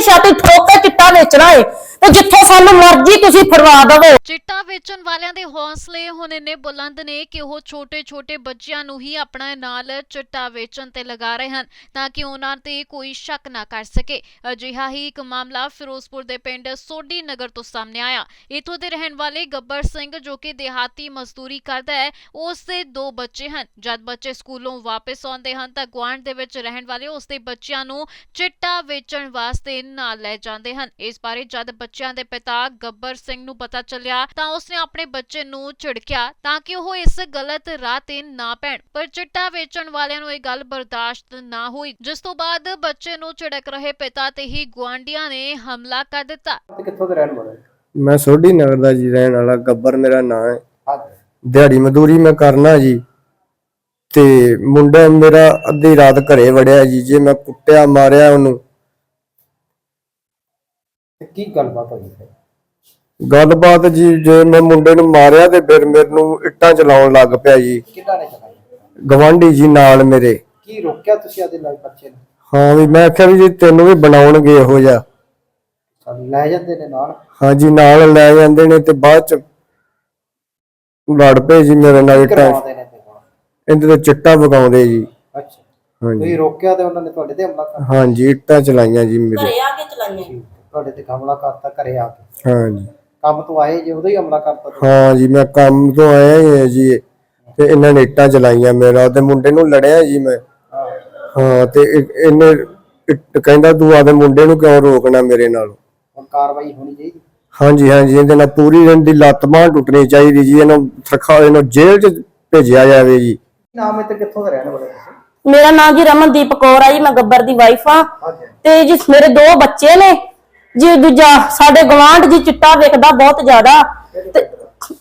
ਛਾਤੀ ਠੋਕ ਕੇ ਚਿੱਟਾ ਵੇਚਣਾ ਏ। ਤੇ ਜਿੱਥੇ ਸਾਨੂੰ ਮਰਜ਼ੀ ਤੁਸੀਂ ਫਰਵਾ ਦਿਓ ਚਿੱਟਾ ਵੇਚਣ ਵਾਲਿਆਂ ਦੇ ਹੌਸਲੇ ਹੁਣ ਇੰਨੇ ਬੁਲੰਦ ਨੇ ਕਿ ਉਹ ਛੋਟੇ-ਛੋਟੇ ਬੱਚਿਆਂ ਨੂੰ ਹੀ ਆਪਣੇ ਨਾਲ ਚਿੱਟਾ ਵੇਚਣ ਤੇ ਲਗਾ ਰਹੇ ਹਨ, ਤਾਂ ਕਿ ਉਹਨਾਂ ਤੇ ਕੋਈ ਸ਼ੱਕ ਨਾ ਕਰ ਸਕੇ। ਅਜਿਹਾ ਹੀ ਇੱਕ ਮਾਮਲਾ ਫਿਰੋਜ਼ਪੁਰ ਦੇ ਪਿੰਡ ਸੋਢੀ ਨਗਰ ਤੋਂ ਸਾਹਮਣੇ ਆਇਆ। ਇਥੋਂ ਦੇ ਰਹਿਣ ਵਾਲੇ ਗੱਬਰ ਸਿੰਘ ਜੋ ਕਿ ਦਿਹਾਤੀ ਮਜ਼ਦੂਰੀ ਕਰਦਾ ਹੈ, ਉਸ ਦੇ ਦੋ ਬੱਚੇ ਹਨ। ਜਦ ਬੱਚੇ ਸਕੂਲੋਂ ਵਾਪਸ ਆਉਂਦੇ ਹਨ ਤਾਂ ਗੁਆਂਢ ਦੇ ਵਿੱਚ ਰਹਿਣ ਵਾਲੇ ਉਸ ਦੇ ਬੱਚਿਆਂ ਨੂੰ ਚਿੱਟਾ ਵੇਚਣ ਵਾਸਤੇ ਨਾਲ ਲੈ ਜਾਂਦੇ ਹਨ। ਇਸ ਬਾਰੇ ਜਦ ਬੱਚਿਆਂ ਦੇ ਪਿਤਾ ਗੱਬਰ ਸਿੰਘ ਨੂੰ ਪਤਾ ਚੱਲਿਆ ਤਾਂ ਉਸਨੇ ਆਪਣੇ ਬੱਚੇ ਨੂੰ ਝਿੜਕਿਆ ਤਾਂ ਕਿ ਉਹ ਇਸ ਗਲਤ ਰਾਹ ਤੇ ਨਾ ਪੈਣ। ਪਰ ਚਿੱਟਾ ਵੇਚਣ ਵਾਲਿਆਂ ਨੂੰ ਇਹ ਗੱਲ ਬਰਦਾਸ਼ਤ ਨਾ ਹੋਈ ਜਿਸ ਤੋਂ ਬਾਅਦ ਬੱਚੇ ਨੂੰ ਝਿੜਕ ਰਹੇ ਪਿਤਾ ਤੇ ਹੀ ਗੁਆਂਢੀਆਂ ਨੇ ਹਮਲਾ ਕਰ ਦਿੱਤਾ। ਤੇ ਕਿੱਥੋਂ ਦੇ ਰਹਿਣ ਵਾਲੇ? ਮੈਂ ਸੋਢੀ ਨਗਰ ਦਾ ਜੀ ਰਹਿਣ ਵਾਲਾ ਗੱਬਰ ਮੇਰਾ ਨਾਂ ਹੈ। ਦਿਹਾੜੀ ਮਜ਼ਦੂਰੀ ਮੈਂ ਕਰਨਾ ਜੀ ਤੇ ਮੁੰਡਾ ਮੇਰਾ ਅੱਧੀ ਰਾਤ ਘਰੇ ਵੜਿਆ ਜੀ ਜੇ ਮੈਂ ਕੁੱਟਿਆ ਮਾਰਿਆ ਉਹਨੂੰ ਤੇ ਕੀ ਗੱਲਬਾਤ ਹੋਈ ਫਿਰ? ਗੱਲਬਾਤ ਜੀ ਜੇ ਮੈਂ ਮੁੰਡੇ ਨੂੰ ਮਾਰਿਆ ਤੇ ਫਿਰ ਮੈਨੂੰ ਇੱਟਾਂ ਚਲਾਉਣ ਲੱਗ ਪਿਆ ਜੀ। ਕਿਹਨਾਂ ਨੇ ਚਲਾਈ? ਗਵਾਂਢੀ ਜੀ ਨਾਲ ਮੇਰੇ। ਕੀ ਰੋਕਿਆ ਤੁਸੀਂ ਆਦੇ ਨਾਲ ਬੱਚੇ ਨੂੰ? ਹਾਂ ਵੀ ਮੈਂ ਆਖਿਆ ਵੀ ਜੀ ਤੈਨੂੰ ਵੀ ਬਣਾਉਣਗੇ ਇਹੋ ਜਿਹਾ। ਸਾਨੂੰ ਲੈ ਜਾਂਦੇ ਨੇ ਨਾਲ। ਹਾਂਜੀ ਨਾਲ ਲੈ ਜਾਂਦੇ ਨੇ ਤੇ ਬਾਅਦ ਚ ਲੜ ਪਏ ਜੀ ਮੇਰੇ ਨਾਲ ਇੱਟਾਂ ਕਰਵਾਉਂਦੇ ਨੇ ਤੇ ਨਾਲ। ਇਹਦੇ ਤੇ ਚਿੱਟਾ ਵਗਾਉਂਦੇ ਜੀ। ਅੱਛਾ। ਹਾਂਜੀ ਤੁਸੀਂ ਰੋਕਿਆ ਤੇ ਉਹਨਾਂ ਨੇ ਤੁਹਾਡੇ ਤੇ ਹਮਲਾ ਕਰਤਾ ਹਾਂਜੀ ਇੱਟਾਂ ਚਲਾਈਆਂ ਜੀ ਮੇਰੇ। ਆ ਕੇ ਚਲਾਈਆਂ। ਤੁਹਾਡੇ ਤੇ ਹਮਲਾ ਕਰਤਾ ਘਰੇ ਆ ਕੇ। ਹਾਂਜੀ। ਕੰਮ ਤੋਂ ਆਏ ਜੇ ਉਦੋਂ ਹੀ ਹਮਲਾ ਕਰਤਾ ਤੁਸੀਂ। ਹਾਂ ਜੀ ਮੈਂ ਕੰਮ ਤੋਂ ਆਇਆ ਹੀ ਹਾਂ ਜੀ। ਤੇ ਇਹਨਾਂ ਨੇ ਇੱਟਾਂ ਚਲਾਈਆਂ ਮੇਰਾ ਤੇ ਮੁੰਡੇ ਨੂੰ ਲੜਿਆ ਜੀ ਮੈਂ। ਹਾਂ ਹਾਂ ਤੇ ਇਹ- ਇਹਨੇ ਇੱਟ- ਕਹਿੰਦਾ ਤੂੰ ਆਦੇ ਮੁੰਡੇ ਨੂੰ ਕਿਉਂ ਰੋਕਣਾ ਮੇਰੇ ਨਾਲ? ਹੁਣ ਕਾਰਵਾਈ ਹੋਣੀ ਚਾਹੀਦੀ? ਹਾਂਜੀ ਹਾਂਜੀ ਇਹਦੇ ਨਾਲ ਪੂਰੀ ਇਹਨਾਂ ਦੀ ਲੱਤ ਬਾਂਹ ਟੁੱਟਣੀ ਚਾਹੀਦੀ ਜੀ। ਇਹਨੂੰ ਸਰਖਾ ਇਹਨੂੰ ਜੇਲ੍ਹ 'ਚ ਭੇਜਿਆ ਜਾਵੇ ਜੀ। ਨਾਮ ਹੈ ਤੇ ਕਿੱਥੋਂ ਦੇ ਰਹਿਣ ਵਾਲੇ ਤੁਸੀਂ? ਮੇਰਾ ਨਾਮ ਜੀ ਰਮਨਦੀਪ ਕੌਰ ਆ ਜੀ ਮੈਂ ਗੱਬਰ ਦੀ ਵਾਈਫ ਆ। ਹਾਂਜੀ। ਤੇ ਜੀ ਮੇਰੇ ਦੋ ਬੱਚੇ ਨੇ। ਜੀ ਦੂਜਾ ਸਾਡੇ ਗਵਾਂਢ ਜੀ ਚਿੱਟਾ ਵੇਖਦਾ ਬਹੁਤ ਜ਼ਿਆਦਾ, ਤੇ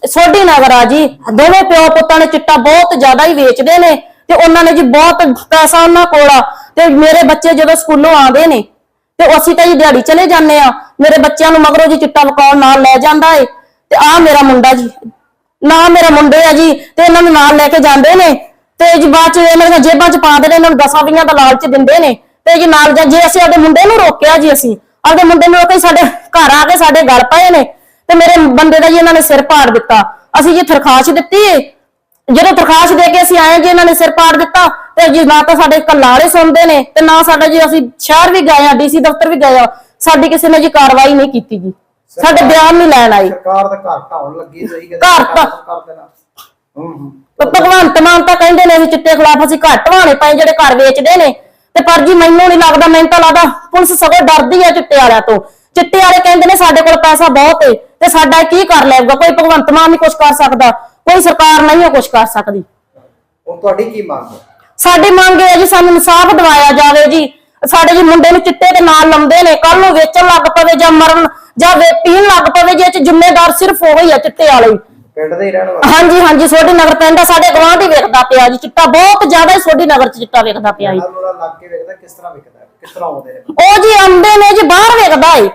ਸੋਢੀ ਨਗਰ ਆ ਜੀ, ਦੋਵੇਂ ਪਿਓ ਪੁੱਤਾਂ ਨੇ ਚਿੱਟਾ ਬਹੁਤ ਜ਼ਿਆਦਾ ਹੀ ਵੇਚਦੇ ਨੇ, ਤੇ ਉਹਨਾਂ ਨੇ ਜੀ ਬਹੁਤ ਪੈਸਾ ਉਹਨਾਂ ਕੋਲ ਆ, ਤੇ ਮੇਰੇ ਬੱਚੇ ਜਦੋਂ ਸਕੂਲੋਂ ਆਉਂਦੇ ਨੇ, ਤੇ ਅਸੀਂ ਤਾਂ ਜੀ ਦਿਹਾੜੀ ਚਲੇ ਜਾਂਦੇ ਆ, ਮੇਰੇ ਬੱਚਿਆਂ ਨੂੰ ਮਗਰੋਂ ਜੀ ਚਿੱਟਾ ਵਕਾਉਣ ਨਾਲ ਲੈ ਜਾਂਦਾ ਏ, ਤੇ ਆ ਮੇਰਾ ਮੁੰਡਾ ਜੀ, ਨਾ ਮੇਰਾ ਮੁੰਡੇ ਆ ਜੀ, ਤੇ ਇਹਨਾਂ ਨੂੰ ਨਾਲ ਲੈ ਕੇ ਜਾਂਦੇ ਨੇ, ਤੇ ਜੀ ਬਾਅਦ ਚ ਇਹਨਾਂ ਦੀਆਂ ਜੇਬਾਂ ਚ ਪਾ ਨੇ, ਇਹਨਾਂ ਨੂੰ ਦਸਾਂ ਵੀਆਂ ਦਾ ਲਾਲਚ ਦਿੰਦੇ ਨੇ, ਤੇ ਜੀ ਨਾਲ ਜਾਂ ਜੇ ਅਸੀਂ ਆਪਣੇ ਮੁੰਡੇ ਨੂੰ ਰੋਕਿਆ ਜੀ ਅਸੀਂ ਆਪਣੇ ਮੁੰਡੇ ਨੂੰ ਰੋਕੇ ਸਾਡੇ ਘਰ ਆ ਕੇ ਸਾਡੇ ਗਲ ਪਏ ਨੇ ਤੇ ਮੇਰੇ ਬੰਦੇ ਦਾ ਜੀ ਇਹਨਾਂ ਨੇ ਸਿਰ ਪਾੜ ਦਿੱਤਾ। ਅਸੀਂ ਜੀ ਤਰਖਾਸ਼ ਦਿੱਤੀ। ਏ ਜਦੋਂ ਤਰਖਾਸ਼ ਦੇ ਕੇ ਅਸੀਂ ਆਏ ਜੀ ਇਹਨਾਂ ਨੇ ਸਿਰ ਪਾੜ ਦਿੱਤਾ ਤੇ ਜੀ ਨਾ ਤਾਂ ਸਾਡੇ ਕੱਲਾੜੇ ਸੁਣਦੇ ਨੇ ਤੇ ਨਾ ਸਾਡਾ ਜੀ ਅਸੀਂ ਸ਼ਹਿਰ ਵੀ ਗਏ ਆ ਡੀਸੀ ਦਫ਼ਤਰ ਵੀ ਗਏ ਆ। ਸਾਡੀ ਕਿਸੇ ਨੇ ਜੀ ਕਾਰਵਾਈ ਨਹੀਂ ਕੀਤੀ ਜੀ। ਸਾਡੇ ਬਿਆਨ ਨਹੀਂ ਲੈਣ ਆਈ। ਸਰਕਾਰ ਦਾ ਘਰ ਢਾਉਣ ਲੱਗੀ ਸਹੀ ਘਰ ਕਰ ਦੇਣਾ ਹੂੰ ਹੂੰ ਤੇ ਭਗਵੰਤ ਮਾਨ ਤਾਂ ਕਹਿੰਦੇ ਨੇ ਅਸੀਂ ਚਿੱਟੇ ਖਿਲਾਫ ਅਸੀਂ ਘੱਟ ਵਾਣੇ ਪਏ ਜਿਹੜੇ ਘਰ ਵੇਚਦੇ ਨੇ। ਤੇ ਪਰ ਜੀ ਮੈਨੂੰ ਨਹੀਂ ਲੱਗਦਾ ਮੈਨੂੰ ਤਾਂ ਲੱਗਦਾ ਪੁਲਿਸ ਸਗੋਂ ਡਰਦੀ ਹੈ ਚਿੱਟੇ ਵਾਲਿਆਂ ਤੋਂ। ਚਿੱਟੇ ਵਾਲੇ ਕਹਿੰਦੇ ਨੇ ਸਾਡੇ ਕੋਲ ਪੈਸਾ ਬਹੁਤ ਏ ਤੇ ਸਾਡਾ ਕੀ ਕਰ ਲੈਗਾ ਕੋਈ ਭਗਵੰਤ ਮਾਨ ਨਹੀਂ ਕੁਝ ਕਰ ਸਕਦਾ ਕੋਈ ਸਰਕਾਰ ਨਹੀਂ ਕੁਝ ਕਰ ਸਕਦੀ। ਹੁਣ ਤੁਹਾਡੀ ਕੀ ਮੰਗ ਹੈ? ਸਾਡੀ ਮੰਗ ਇਹ ਹੈ ਜੀ ਸਾਨੂੰ ਇਨਸਾਫ ਦਿਵਾਇਆ ਜਾਵੇ ਜੀ। ਸਾਡੇ ਜੀ ਮੁੰਡੇ ਨੂੰ ਚਿੱਟੇ ਦੇ ਨਾਲ ਲਾਉਂਦੇ ਨੇ ਕੱਲ ਨੂੰ ਵੇਚਣ ਲੱਗ ਪਵੇ ਜਾਂ ਮਰਨ ਜਾਂ ਵੇ- ਪੀਣ ਲੱਗ ਪਵੇ ਜੇ ਇਹ ਚ ਜ਼ਿੰਮੇਦਾਰ ਸਿਰਫ ਉਹ ਹੀ ਆ ਚਿੱਟੇ ਵਾਲੇ ਹੀ। ਪਿੰਡ ਦੇ ਹੀ ਰਹਿਣ ਵਾਲੇ। ਹਾਂਜੀ ਹਾਂਜੀ ਸੋਢੀ ਨਗਰ ਪਿੰਡ ਆ ਸਾਡੇ ਗਵਾਂਢੀ ਵੇਖਦਾ ਪਿਆ ਜੀ ਚਿੱਟਾ ਬਹੁਤ ਜ਼ਿਆਦਾ ਹੀ ਸੋਢੀ ਨਗਰ ਚ ਚਿੱਟਾ ਵੇਖਦਾ ਪਿਆ ਜੀ। ਨਾਲ ਉਹਨਾਂ ਲੱਗ ਕੇ ਵੇਖਦਾ ਕਿਸ ਤਰ੍ਹਾਂ ਵਿਕਦਾ ਹੈ, ਕਿਸ ਤਰ੍ਹਾਂ ਆਉਂਦੇ ਨੇ? ਉਹ ਜੀ ਆਉਂਦੇ ਨੇ ਜੀ ਬਾਹਰ ਵੇਖਦਾ ਏ।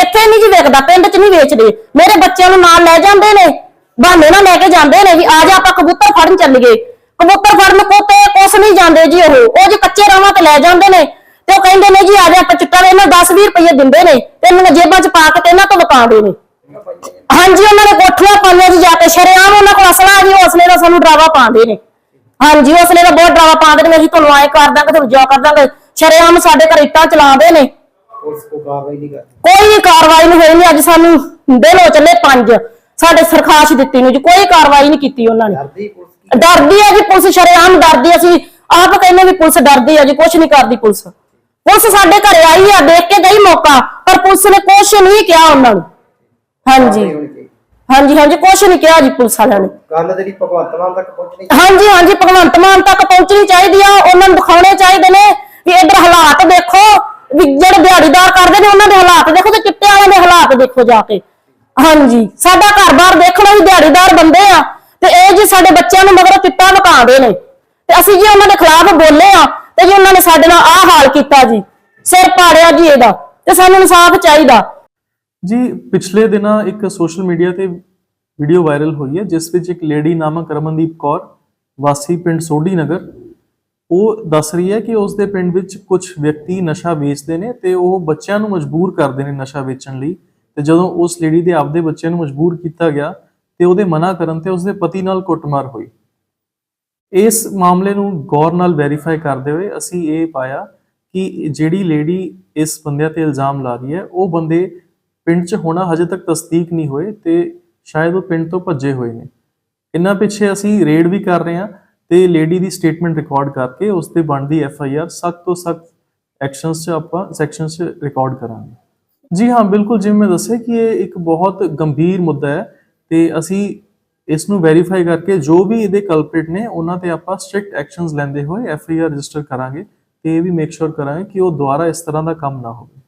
ਇੱਥੇ ਨਹੀਂ ਜੀ ਵੇਖਦਾ ਪਿੰਡ 'ਚ ਨਹੀਂ ਵੇਚਦੇ। ਮੇਰੇ ਬੱਚਿਆਂ ਨੂੰ ਨਾਲ ਲੈ ਜਾਂਦੇ ਨੇ। ਬਹਾਨੇ ਨਾਲ ਲੈ ਕੇ ਜਾਂਦੇ ਨੇ ਵੀ ਆ ਜਾ ਆਪਾਂ ਕਬੂਤਰ ਫੜਨ ਚੱਲੀਏ। ਕਬੂਤਰ ਫੜਨ ਕੋਤੇ ਕੁਛ ਨਹੀਂ ਜਾਂਦੇ ਜੀ ਉਹ। ਉਹ ਜੀ ਕੱਚੇ ਰਾਵਾਂ ਤੇ ਲੈ ਜਾਂਦੇ ਨੇ। ਤੇ ਉਹ ਕਹਿੰਦੇ ਨੇ ਜੀ ਆ ਜਾ ਆਪਾਂ ਚਿੱਟਾ ਇਹਨਾਂ 10 20 ਰੁਪਏ ਦਿੰਦੇ ਨੇ। ਤੇ ਇਹਨਾਂ ਨੇ ਜੇਬਾਂ 'ਚ ਪਾ ਕੇ ਤੇ ਇਹਨਾਂ ਤੋਂ ਵਕਾਉਂਦੇ ਨੇ ਨੇ। ਹਾਂਜੀ ਉਹਨਾਂ ਨੇ ਕੋਠੀਆਂ ਪਾਈਆਂ ਜੀ ਜਾ ਕੇ ਸ਼ਰੇਆਮ ਉਹਨਾਂ ਕੋਲ ਅਸਲਾ ਜੀ ਹੌਸਲੇ ਦਾ ਸਾਨੂੰ ਡਰਾਵਾ ਪਾਉਂਦੇ ਨੇ। ਹਾਂਜੀ ਹੌਸਲੇ ਦਾ ਬਹੁਤ ਡਰਾਵਾ ਪਾਉਂਦੇ ਨੇ ਅਸੀਂ ਤੁਹਾਨੂੰ ਐ ਕਰ ਦਾਂਗੇ ਤੁਹਾਨੂੰ ਜਾ ਕਰ ਦਾਂਗੇ। ਸ਼ਰੇਆਮ ਸਾਡੇ ਘਰ ਇੱਟਾਂ ਚਲਾਉਂਦੇ ਨੇ। ਕੋਈ ਵੀ ਕਾਰਵਾਈ ਨਹੀਂ ਹੋਈ ਨਹੀਂ ਅੱਜ ਸਾਨੂੰ ਦਿਨ ਹੋ ਚੱਲੇ ਪੰਜ। ਸਾਡੇ ਸਰਖਾਸ਼ ਦਿੱਤੀ ਨੂੰ ਜੀ ਕੋਈ ਕਾਰਵਾਈ ਨਹੀਂ ਕੀਤੀ ਉਹਨਾਂ ਨੇ। ਡਰਦੀ ਹੈ ਜੀ ਪੁਲਿਸ ਸ਼ਰੇਆਮ ਡਰਦੀ ਹੈ। ਅਸੀਂ। ਆਪ ਕਹਿੰਦੇ ਵੀ ਪੁਲਿਸ ਡਰਦੀ ਹੈ ਜੀ ਕੁਝ ਨਹੀਂ ਕਰਦੀ ਪੁਲਿਸ। ਪੁਲਿਸ ਸਾਡੇ ਘਰੇ ਆਈ ਆ ਦੇਖ ਕੇ ਗਈ ਮੌਕਾ ਪਰ ਪੁਲਿਸ ਨੇ ਕੁਝ ਨਹੀਂ ਕਿਹਾ ਉਹਨਾਂ ਨੂੰ। ਹਾਂਜੀ। ਹਾਂਜੀ ਹਾਂਜੀ ਕੁਝ ਨਹੀਂ ਕਿਹਾ ਜੀ ਪੁਲਿਸ ਵਾਲਿਆਂ ਨੇ। ਗੱਲ ਜਿਹੜੀ ਭਗਵੰਤ ਮਾਨ ਤੱਕ ਪਹੁੰਚਣੀ ਹਾਂਜੀ ਹਾਂਜੀ ਭਗਵੰਤ ਮਾਨ ਤੱਕ ਪਹੁੰਚਣੀ ਚਾਹੀਦੀ ਆ। ਉਹਨਾਂ ਨੂੰ ਦਿਖਾਉਣੇ ਚਾਹੀਦੇ ਨੇ ਵੀ ਇਧਰ ਹਾਲਾਤ ਦੇਖੋ ਵੀ ਜਿਹੜੇ ਦਿਹਾੜੀਦਾਰ ਕਰਦੇ ਨੇ ਉਹਨਾਂ ਦੇ ਹਾਲਾਤ ਦੇਖੋ ਤੇ ਚਿੱਟੇ ਵਾਲਿਆਂ ਦੇ ਹਾਲਾਤ ਦੇਖੋ ਜਾ ਕੇ। ਹਾਂਜੀ ਸਾਡਾ ਘਰ-ਬਾਰ ਦੇਖਣਾ ਵੀ ਦਿਹਾੜੀਦਾਰ ਬੰਦੇ ਆ ਤੇ ਇਹ ਜੀ ਸਾਡੇ ਬੱਚਿਆਂ ਨੂੰ ਮਗਰੋਂ ਚਿੱਟਾ ਲੁਕਾਉਂਦੇ ਨੇ। ਤੇ ਅਸੀਂ ਜੀ ਉਹਨਾਂ ਦੇ ਖਿਲਾਫ ਬੋਲੇ ਆ ਤੇ ਜੀ ਉਹਨਾਂ ਨੇ ਸਾਡੇ ਨਾਲ ਆਹ ਹਾਲ ਕੀਤਾ ਜੀ। ਸਿਰ ਪਾੜਿਆ ਜੀ ਇਹਦਾ ਤੇ ਸਾਨੂੰ ਇਨਸਾਫ ਚਾਹੀਦਾ। ਜੀ, ਪਿਛਲੇ ਦਿਨਾਂ ਇੱਕ ਸੋਸ਼ਲ ਮੀਡੀਆ ਤੇ ਵੀਡੀਓ ਵਾਇਰਲ ਹੋਈ ਹੈ, ਜਿਸ ਵਿੱਚ ਇੱਕ ਲੇਡੀ ਨਾਮਕ ਰਮਨਦੀਪ ਕੌਰ ਵਾਸੀ ਪਿੰਡ ਸੋਢੀ ਨਗਰ, ਉਹ ਦੱਸ ਰਹੀ ਹੈ ਕਿ ਉਸ ਦੇ ਪਿੰਡ ਵਿੱਚ ਕੁਝ ਵਿਅਕਤੀ ਨਸ਼ਾ ਵੇਚਦੇ ਨੇ ਤੇ ਉਹ ਬੱਚਿਆਂ ਨੂੰ ਮਜਬੂਰ ਕਰਦੇ ਨੇ ਨਸ਼ਾ ਵੇਚਣ ਲਈ। ਤੇ ਜਦੋਂ ਉਸ ਲੇਡੀ ਦੇ ਆਪਦੇ ਬੱਚਿਆਂ ਨੂੰ ਮਜਬੂਰ ਕੀਤਾ ਗਿਆ ਤੇ ਉਹਦੇ ਮਨਾ ਕਰਨ ਤੇ ਉਸਦੇ ਪਤੀ ਨਾਲ ਕੁੱਟਮਾਰ ਹੋਈ। ਇਸ ਮਾਮਲੇ ਨੂੰ ਗੌਰ ਨਾਲ ਵੈਰੀਫਾਈ ਕਰਦੇ ਹੋਏ ਅਸੀਂ ਇਹ ਪਾਇਆ ਕਿ ਜਿਹੜੀ ਲੇਡੀ ਇਸ ਬੰਦਿਆਂ ਤੇ ਇਲਜ਼ਾਮ ਲਾ ਰਹੀ ਹੈ, ਉਹ ਬੰਦੇ ਪਿੰਡ 'ਚ ਹੋਣਾ ਹਜੇ ਤੱਕ ਤਸਦੀਕ ਨਹੀਂ ਹੋਏ ਤੇ ਸ਼ਾਇਦ ਉਹ ਪਿੰਡ ਤੋਂ ਭੱਜੇ ਹੋਏ ਨੇ। ਇਹਨਾਂ ਪਿੱਛੇ ਅਸੀਂ ਰੇਡ ਵੀ ਕਰ ਰਹੇ ਹਾਂ ਤੇ ਲੇਡੀ ਦੀ ਸਟੇਟਮੈਂਟ ਰਿਕਾਰਡ ਕਰਕੇ ਉਸ ਤੇ ਬਣਦੀ ਐਫ ਆਈ ਆਰ ਸਖਤ ਤੋਂ ਸਖਤ ਐਕਸ਼ਨਸ 'ਚ ਆਪਾਂ ਸੈਕਸ਼ਨਸ 'ਚ ਰਿਕਾਰਡ ਕਰਾਂਗੇ। ਜੀ ਹਾਂ, ਬਿਲਕੁਲ ਜਿਵੇਂ ਮੈਂ ਦੱਸਿਆ ਕਿ ਇਹ ਇੱਕ ਬਹੁਤ ਗੰਭੀਰ ਮੁੱਦਾ ਹੈ ਤੇ ਅਸੀਂ ਇਸ ਨੂੰ ਵੈਰੀਫਾਈ ਕਰਕੇ ਜੋ ਵੀ ਇਹਦੇ ਕਲਪ੍ਰਿਟ ਨੇ ਉਹਨਾਂ ਤੇ ਆਪਾਂ ਸਟ੍ਰਿਕਟ ਐਕਸ਼ਨਸ ਲੈਂਦੇ ਹੋਏ ਐਫ ਆਈ ਆਰ ਰਜਿਸਟਰ ਕਰਾਂਗੇ ਤੇ ਇਹ ਵੀ ਮੇਕ ਸ਼ੋਰ ਕਰਾਂਗੇ ਕਿ ਉਹ ਦੁਬਾਰਾ ਇਸ ਤਰ੍ਹਾਂ ਦਾ ਕੰਮ ਨਾ ਹੋਵੇ।